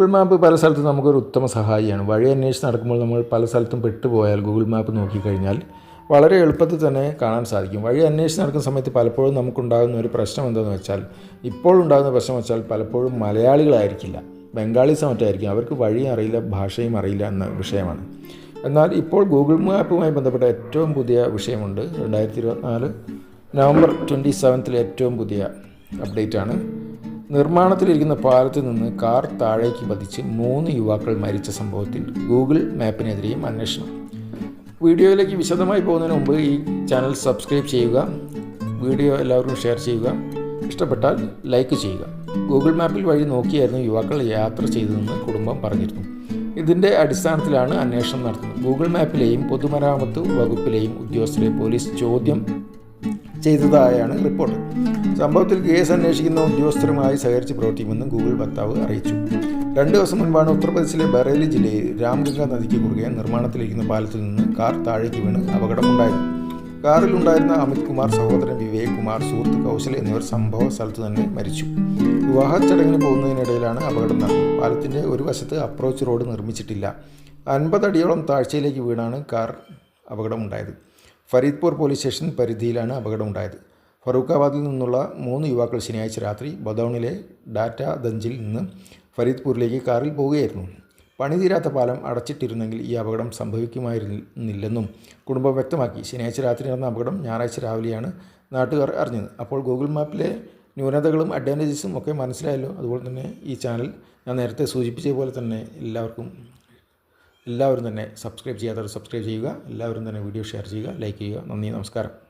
Google map പല സ്ഥലത്തും നമുക്കൊരു ഉത്തമ സഹായിയാണ്. വഴി അന്വേഷിച്ച് നടക്കുമ്പോൾ നമ്മൾ പല സ്ഥലത്തും പെട്ടുപോയാൽ ഗൂഗിൾ മാപ്പ് നോക്കിക്കഴിഞ്ഞാൽ വളരെ എളുപ്പത്തിൽ തന്നെ കാണാൻ സാധിക്കും. വഴി അന്വേഷിച്ച് നടക്കുന്ന സമയത്ത് പലപ്പോഴും നമുക്കുണ്ടാകുന്ന ഒരു പ്രശ്നം എന്താണെന്ന് വെച്ചാൽ ഇപ്പോൾ ഉണ്ടാകുന്ന പ്രശ്നം വെച്ചാൽ പലപ്പോഴും മലയാളികളായിരിക്കില്ല. ബംഗാളീസ് മറ്റായിരിക്കും. അവർക്ക് വഴി അറിയില്ല ഭാഷയും അറിയില്ല എന്ന വിഷയമാണ്. എന്നാൽ ഇപ്പോൾ ഗൂഗിൾ മാപ്പുമായി ബന്ധപ്പെട്ട ഏറ്റവും പുതിയ വിഷയമുണ്ട്. രണ്ടായിരത്തി ഇരുപത്തിനാല് നവംബർ ട്വന്റി സെവൻത്തിലെ ഏറ്റവും പുതിയ അപ്ഡേറ്റാണ് നിർമ്മാണത്തിലിരിക്കുന്ന പാലത്തിൽ നിന്ന് കാർ താഴേക്ക് പതിച്ച് മൂന്ന് യുവാക്കൾ മരിച്ച സംഭവത്തിൽ ഗൂഗിൾ മാപ്പിനെതിരെയും അന്വേഷണം. വീഡിയോയിലേക്ക് വിശദമായി പോകുന്നതിന് മുമ്പ് ഈ ചാനൽ സബ്സ്ക്രൈബ് ചെയ്യുക വീഡിയോ എല്ലാവർക്കും ഷെയർ ചെയ്യുക. ഇഷ്ടപ്പെട്ടാൽ ലൈക്ക് ചെയ്യുക. ഗൂഗിൾ മാപ്പിൽ വഴി നോക്കിയായിരുന്നു യുവാക്കൾ യാത്ര ചെയ്തതെന്ന് കുടുംബം പറഞ്ഞിരുന്നു. ഇതിന്റെ അടിസ്ഥാനത്തിലാണ് അന്വേഷണം നടത്തുന്നത്. ഗൂഗിൾ മാപ്പിലെയും പൊതുമരാമത്ത് വകുപ്പിലെയും ഉദ്യോഗസ്ഥരെ പോലീസ് ചോദ്യം ചെയ്തതായാണ് റിപ്പോർട്ട്. സംഭവത്തിൽ കേസ് അന്വേഷിക്കുന്ന ഉദ്യോഗസ്ഥരുമായി സഹകരിച്ച് പ്രവർത്തിക്കുമെന്നും ഗൂഗിൾ വക്താവ് അറിയിച്ചു. രണ്ട് ദിവസം മുൻപാണ് ഉത്തർപ്രദേശിലെ ബറേലി ജില്ലയിൽ രാംഗംഗ നദിക്ക് കുറുകെ നിർമ്മാണത്തിലിരിക്കുന്ന പാലത്തിൽ നിന്ന് കാർ താഴേക്ക് വീണ് അപകടമുണ്ടായത്. കാറിലുണ്ടായിരുന്ന അമിത് കുമാർ സഹോദരൻ വിവേക് കുമാർ സുഹൃത്ത് കൗശൽ എന്നിവർ സംഭവ സ്ഥലത്ത് തന്നെ മരിച്ചു. വിവാഹ ചടങ്ങിന് പോകുന്നതിനിടയിലാണ് അപകടം നടന്നത്. പാലത്തിന്റെ ഒരു വശത്ത് അപ്രോച്ച് റോഡ് നിർമ്മിച്ചിട്ടില്ല. അൻപതടിയോളം താഴ്ചയിലേക്ക് വീണാണ് കാർ അപകടമുണ്ടായത്. ഫരീദ്പൂർ പോലീസ് സ്റ്റേഷൻ പരിധിയിലാണ് അപകടമുണ്ടായത്. ഫറൂഖാബാദിൽ നിന്നുള്ള മൂന്ന് യുവാക്കൾ ശനിയാഴ്ച രാത്രി ബദൌണിലെ ഡാറ്റ ദഞ്ചിൽ നിന്ന് ഫരീദ്പൂരിലേക്ക് കാറിൽ പോവുകയായിരുന്നു. പണി തീരാത്ത പാലം അടച്ചിട്ടിരുന്നെങ്കിൽ ഈ അപകടം സംഭവിക്കുമായിരുന്നില്ലെന്നും കുടുംബം വ്യക്തമാക്കി. ശനിയാഴ്ച രാത്രി നടന്ന അപകടം ഞായറാഴ്ച രാവിലെയാണ് നാട്ടുകാർ അറിഞ്ഞത്. അപ്പോൾ ഗൂഗിൾ മാപ്പിലെ ന്യൂനതകളും അഡ്വാന്റേജസും ഒക്കെ മനസ്സിലായല്ലോ. അതുപോലെ തന്നെ ഈ ചാനൽ ഞാൻ നേരത്തെ സൂചിപ്പിച്ച പോലെ തന്നെ എല്ലാവർക്കും എല്ലാവരും തന്നെ സബ്സ്ക്രൈബ് ചെയ്യാത്തവർ സബ്സ്ക്രൈബ് ചെയ്യുക. എല്ലാവരും തന്നെ വീഡിയോ ഷെയർ ചെയ്യുക. ലൈക്ക് ചെയ്യുക. നന്ദി നമസ്കാരം.